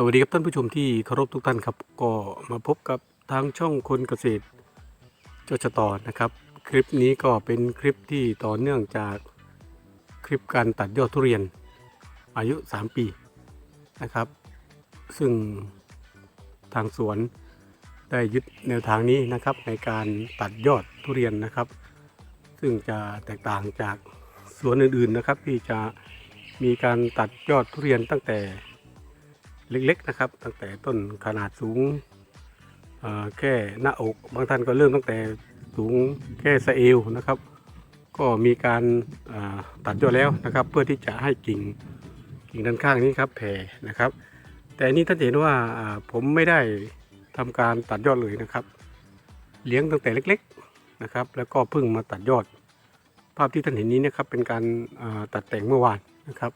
สวัสดีครับท่านผู้ชมที่เคารพทุกท่านครับ ก็มาพบกับทางช่องคนเกษตรจชตอนะครับ คลิปนี้ก็เป็นคลิปที่ต่อเนื่องจากคลิปการตัดยอดทุเรียนอายุ 3 ปีนะครับ ซึ่งทางสวนได้ยึดแนวทางนี้นะครับ ในการตัดยอดทุเรียนนะครับ ซึ่งจะแตกต่างจากสวนอื่นๆนะครับ ที่จะมีการตัดยอดทุเรียนตั้งแต่ เล็กๆนะครับ ตั้งแต่ต้นขนาดสูงแค่หน้าอกบางท่านก็เริ่มตั้งแต่สูงแค่สะเอวนะครับ ก็มีการตัดยอดแล้วนะครับ เพื่อที่จะให้กิ่งกิ่งด้านข้างนี้ครับแผ่นะครับ แต่อันนี้ท่านเห็นว่าผมไม่ได้ทำการตัดยอดเลยนะครับ เลี้ยงตั้งแต่เล็กๆนะครับ แล้วก็เพิ่งมาตัดยอด ภาพที่ท่านเห็นนี้นะครับเป็นการตัดแต่งเมื่อวานนะครับ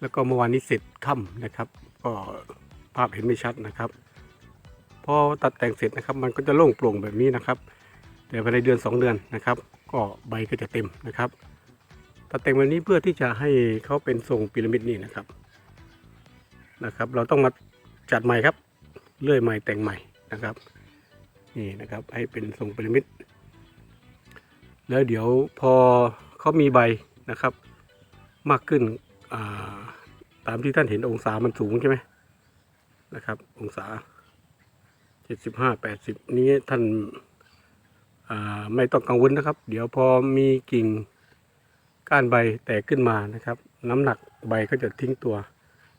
แล้วก็เมื่อวานนี้เสร็จค่ำนะครับ ก็ภาพเห็นไม่ชัดนะครับ พอตัดแต่งเสร็จนะครับ มันก็จะโล่งโปร่งแบบนี้นะครับแต่ภายในเดือน 2 เดือนนะครับ ก็ใบก็จะเต็มนะครับ ตัดแต่งแบบนี้เพื่อที่จะให้เขาเป็นทรงพีระมิดนี่นะครับนะครับ เราต้องมาจัดใหม่ครับเลื่อยใหม่แต่งใหม่นะครับนี่นะครับให้เป็นทรงพีระมิดแล้วเดี๋ยวพอเขามีใบนะครับ มากขึ้นอ่า ตามที่ท่านเห็นองศามันสูงใช่ไหมนะครับ องศาเจ็ดสิบห้าแปดสิบนี้ท่านาไม่ต้องกังวลนะครับ เดี๋ยวพอมีกิ่งก้านใบแตกขึ้นมานะครับ น้ำหนักใบก็จะทิ้งตัว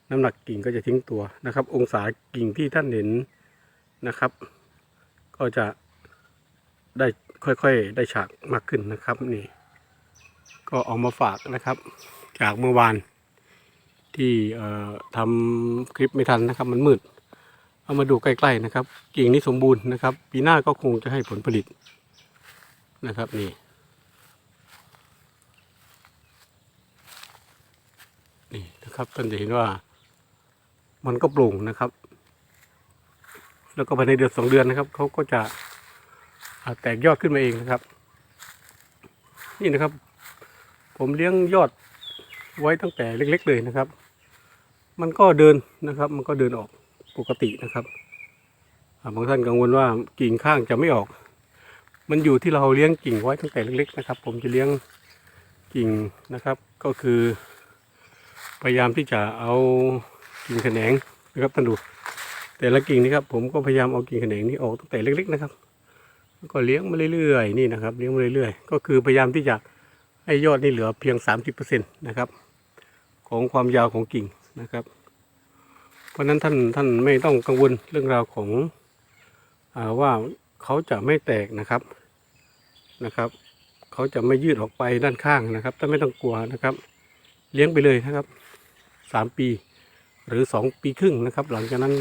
น้ำหนักกิ่งก็จะทิ้งตัวนะครับ องศากิ่งที่ท่านเห็นนะครับ ก็จะได้ค่อยๆได้ฉากมากขึ้นนะครับนี่ ก็เอามาฝากนะครับ จากเมื่อวาน ที่ทำคลิปไม่ทันนะครับ มันมืด เอามาดูใกล้ๆนะครับ กิ่งนี้สมบูรณ์นะครับ ปีหน้าก็คงจะให้ผลผลิตนะครับนี่นี่นะครับท่านจะเห็นว่ามันก็ปรุงนะครับ แล้วก็ภายในเดือนสองเดือนนะครับเขาก็จะแตกยอดขึ้นมาเองนะครับ นี่นะครับ ผมเลี้ยงยอดไว้ตั้งแต่เล็ก ๆ เลยนะครับ มันก็เดินนะครับ มันก็เดินออกปกตินะครับบางท่านกังวลว่ากิ่งข้างจะไม่ออก มันอยู่ที่เราเลี้ยงกิ่งไว้ตั้งแต่เล็กๆนะครับ ผมจะเลี้ยงกิ่งนะครับ ก็คือพยายามที่จะเอากิ่งแขนงนะครับท่านดู แต่ละกิ่งนี่ครับ ผมก็พยายามเอากิ่งแขนงนี้ออกตั้งแต่เล็ก ๆ นะครับแล้วก็เลี้ยงมาเรื่อยๆนี่นะครับ เลี้ยงมาเรื่อยๆ ก็คือพยายามที่จะให้ยอดนี่เหลือเพียง 30%นะครับ ของความยาวของกิ่ง นะครับ เพราะนั้นท่านท่านไม่ต้องกังวลเรื่องราวของอว่าเขาจะไม่แตกนะครับนะครับเขาจะไม่ยืดออกไปด้านข้างนะครับท่านไม่ต้องกลัวนะครับ เลี้ยงไปเลยนะครับสามปี หรือสองปีครึ่งนะครับ หลังจากนั้น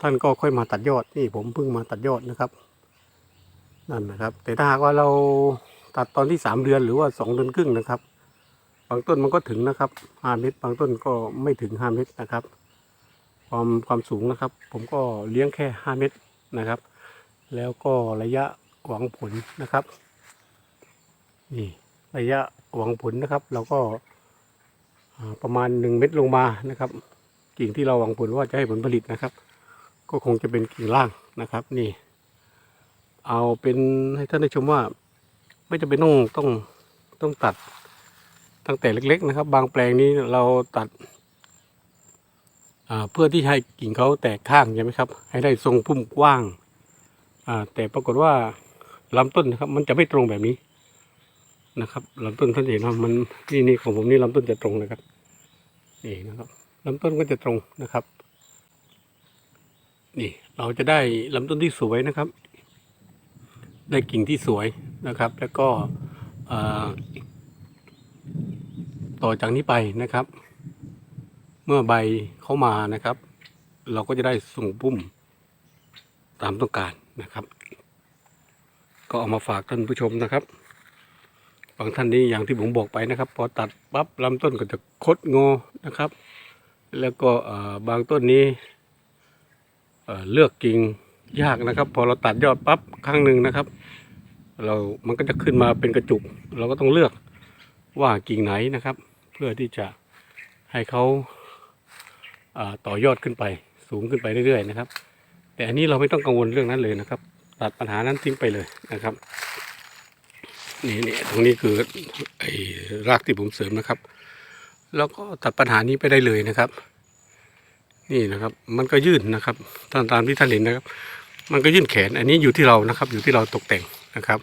ท่านก็ค่อยมาตัดยอดนี่ผมเพิ่งมาตัดยอดนะครับนั่นนะครับ แต่ถ้าหากว่าเราตัดตอนที่สามเดือนหรือว่าสองเดือนครึ่งนะครับ บางต้นมันก็ถึงนะครับห้าเมตรบางต้นก็ไม่ถึงห้าเมตรนะครับ ความความสูงนะครับ ผมก็เลี้ยงแค่ห้าเมตรนะครับ แล้วก็ระยะหวังผลนะครับ นี่ระยะหวังผลนะครับ เราก็ประมาณหนึ่งเมตรลงมานะครับกิ่งที่เราหวังผลว่าจะให้ผลผลิตนะครับ ก็คงจะเป็นกิ่งล่างนะครับ นี่ เอาเป็นให้ท่านได้ชมว่า ไม่จำเป็นต้องต้องต้องตัด ตั้งแต่เล็ก ๆ นะครับ บางแปลงนี้เราตัดเพื่อที่ให้กิ่งเขาแตกข้างใช่ไหมครับ ให้ได้ทรงพุ่มกว้างแต่ปรากฏว่าลำต้นนะครับ มันจะไม่ตรงแบบนี้นะครับลำต้นท่านเห็นว่ามันนี่นี่ของผมนี่ลำต้นจะตรงนะครับนี่นะครับลำต้นก็จะตรงนะครับ นี่เราจะได้ลำต้นที่สวยนะครับ ได้กิ่งที่สวยนะครับ แล้วก็อ่อ ต่อจากนี้ไปนะครับ เมื่อใบเข้ามานะครับ เราก็จะได้ส่งปุ้มตามต้องการนะครับ ก็เอามาฝากท่านผู้ชมนะครับบางท่านนี้อย่างที่ผมบอกไปนะครับ พอตัดปั๊บลำต้นก็จะคดงอนะครับ แล้วก็บางต้นนี้เลือกกิ่งยากนะครับ พอเราตัดยอดปั๊บครั้งหนึ่งนะครับ เรามันก็จะขึ้นมาเป็นกระจุก เราก็ต้องเลือกว่ากิ่งไหนนะครับ พื่อที่จะให้เขาาต่อยอดขึ้นไป สูงขึ้นไปเรื่อยๆนะครับ แต่อันนี้เราไม่ต้องกังวลเรื่องนั้นเลยนะครับ ตัดปัญหานั้นทิ้งไปเลยนะครับนี่นี่ตรงนี้คือไอ้รากที่ผมเสริมนะครับ แล้วก็ตัดปัญหานี้ไปได้เลยนะครับ นี่นะครับ มันก็ยื่นนะครับตามตามที่ท่านเห็นนะครับ มันก็ยื่นแขน อันนี้อยู่ที่เรานะครับ อยู่ที่เราตกแต่งนะครับ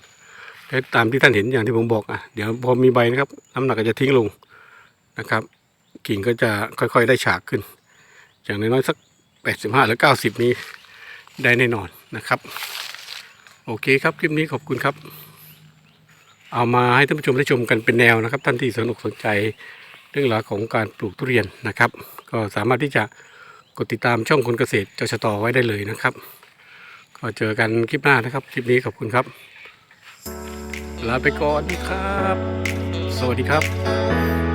และตามที่ท่านเห็นอย่างที่ผมบอกอะเดี๋ยวพอมีใบนะครับน้ำหนักก็จะทิ้งลง นะครับ กิ่งก็จะค่อยๆได้ฉากขึ้น อย่างน้อยๆสัก 85 หรือ 90 นี้ได้แน่นอนนะครับ โอเคครับ คลิปนี้ขอบคุณครับ เอามาให้ท่านผู้ชมได้ชมกันเป็นแนวนะครับ ท่านที่สนุกสนใจเรื่องราวของการปลูกทุเรียนนะครับ ก็สามารถที่จะกดติดตามช่องคนเกษตรจชตไว้ได้เลยนะครับ ก็เจอกันคลิปหน้านะครับ คลิปนี้ขอบคุณครับ ลาไปก่อนครับ สวัสดีครับ